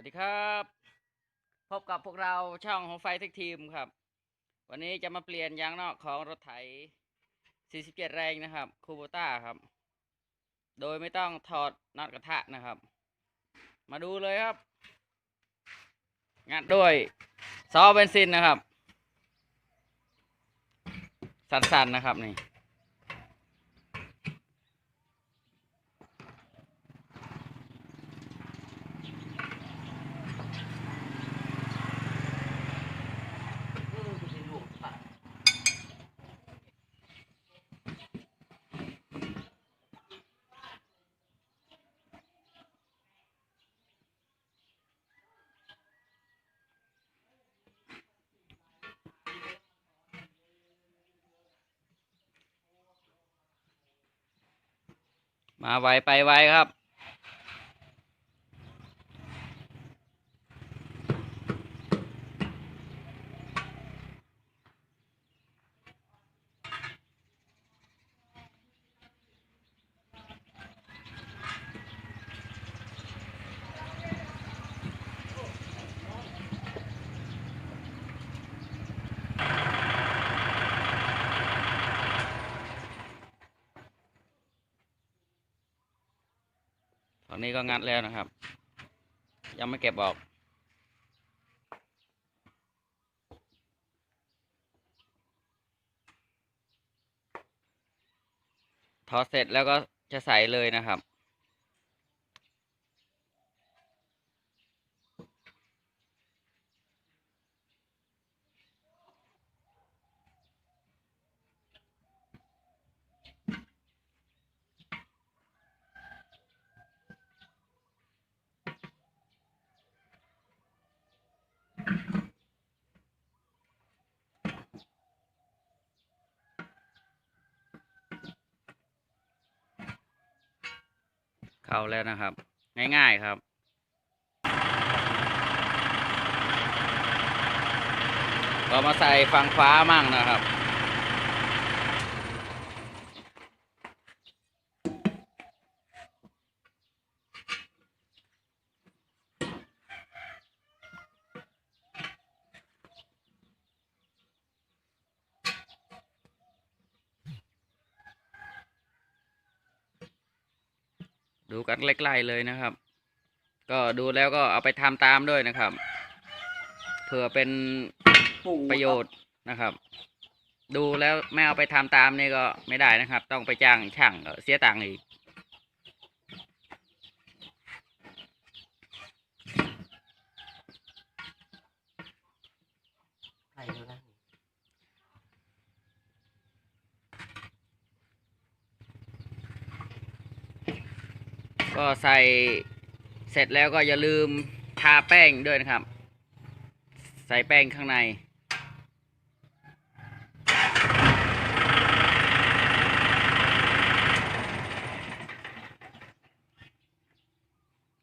วัสดีครับ พบกับพวกเราช่องของไฟเทคทีมครับ วันนี้จะมาเปลี่ยนยางนอกของรถไถ 47 แรงนะครับคูโบต้าครับ โดยไม่ต้องถอดน็อตกระทะนะครับ มาดูเลยครับ งัดด้วยซอเบนซินนะครับ สั้นๆนะครับนี่ มาไวไปไวครับ ตอนนี้ก็งัดแล้วนะครับ ยังไม่เก็บออก ทอเสร็จแล้วก็จะใส่เลยนะครับ เข้าแล้วนะครับ ง่ายๆครับ ก็มาใส่ฟังฟ้ามั่งนะครับ ดูกันใกล้ๆเลยนะครับ ก็ดูแล้วก็เอาไปทำตามด้วยนะครับ เผื่อเป็นประโยชน์นะครับ ดูแล้วไม่เอาไปทำตามนี่ก็ไม่ได้นะครับ ต้องไปจ้างช่างเสียตังค์อีก ใส่แล้วนะ ก็ใส่เสร็จแล้วก็อย่าลืมทาแป้งด้วยนะครับ ใส่แป้งข้างใน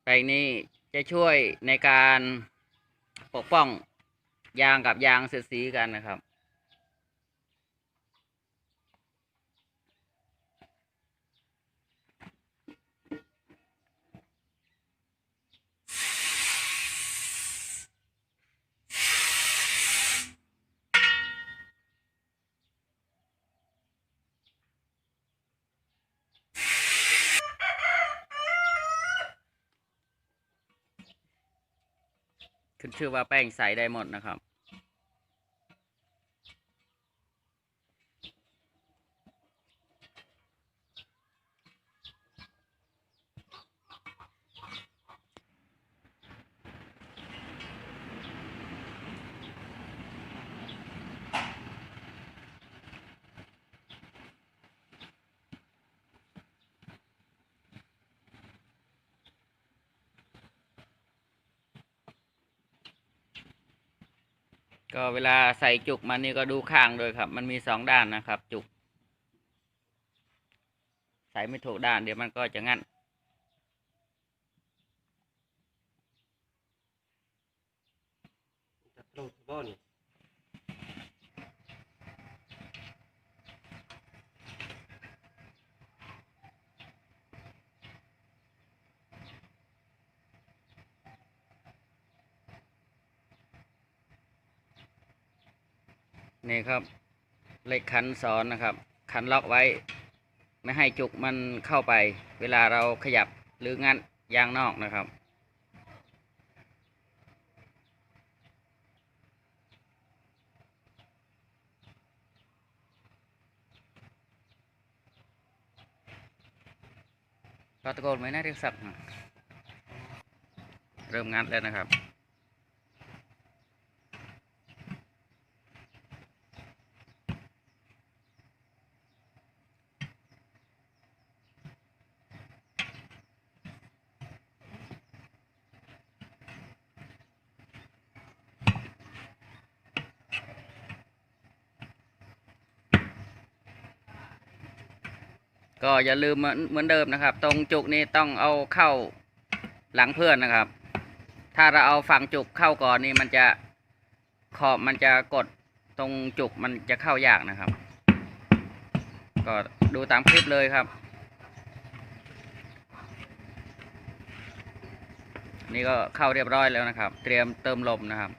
แป้งนี้จะช่วยในการปกป้องยางกับยางเสียดสีกันนะครับ ขึ้นชื่อว่าแป้งใสได้หมดนะครับ ก็เวลาใส่จุกมันนี่ก็ดูข้างด้วยครับ มันมีสองด้านนะครับ จุก ใส่ไม่ถูกด้านเดี๋ยวมันก็จะงั้นจะตรงบ่นี่ นี่ครับเหล็กขันสอนนะครับ ขันล็อกไว้ ไม่ให้จุกมันเข้าไป เวลาเราขยับหรืองัดยางนอกนะครับก็ตะโกนไหมนะเรียกสักดิ์เริ่มงัดแล้วนะครับ ก็อย่าลืมเหมือนเหมือนเดิมนะครับ ตรงจุกนี้ต้องเอาเข้าหลังเพื่อนนะครับ ถ้าเราเอาฝั่งจุกเข้าก่อนนี่มันจะขอบมันจะกดตรงจุกมันจะเข้ายากนะครับ ก็ดูตามคลิปเลยครับ นี่ก็เข้าเรียบร้อยแล้วนะครับ เตรียมเติมลมนะครับ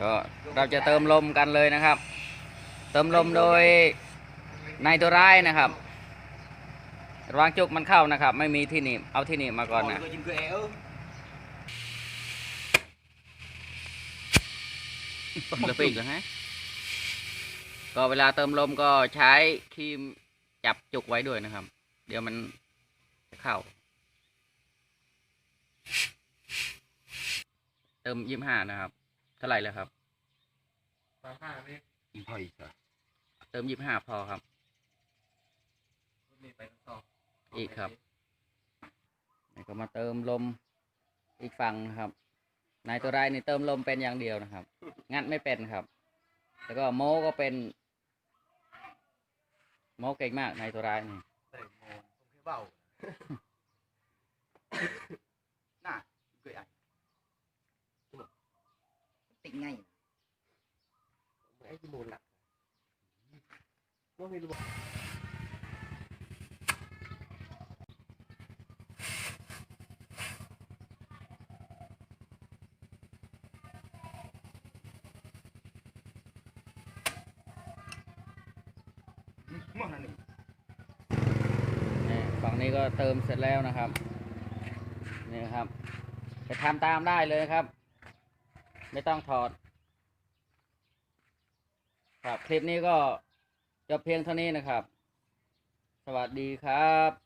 ก็เราจะเติมลมกันเลยนะครับ เติมลมโดยในตัวร้ายนะครับ ระวังจุกมันเข้านะครับ ไม่มีที่หนีบเอาที่หนีบมาก่อนนะ Rồi chim cười ơ เหลือไปอีกเหรอฮะ ก็เวลาเติมลมก็ใช้ครีมจับจุกไว้ด้วยนะครับ เดี๋ยวมันจะเข้า เติมยี่ห้านะครับ เท่าไหร่แล้วครับ Thôi trời เติมยี่ห้าพอครับ Đi phải to อี กครับนี่ก็มาเติมลมอีกฝั่งนะครับ นายตัวไรายนี่เติมลมเป็นอย่างเดียวนะครับ งัดไม่เป็นครับ แล้วก็โมก็เป็น โมเก่งมากนายตัวไรายนี่ Để mồ không khí vào Nà Cười ảnh Tỉnh ngay Mẹ cái mồ lặng Nó hơi luôn มั่งนั่นนี่นี่ฝั่งนี้ก็เติมเสร็จแล้วนะครับ นี่ครับไปทำตามได้เลยครับ ไม่ต้องถอด ครับคลิปนี้ก็จบเพียงเท่านี้นะครับ สวัสดีครับ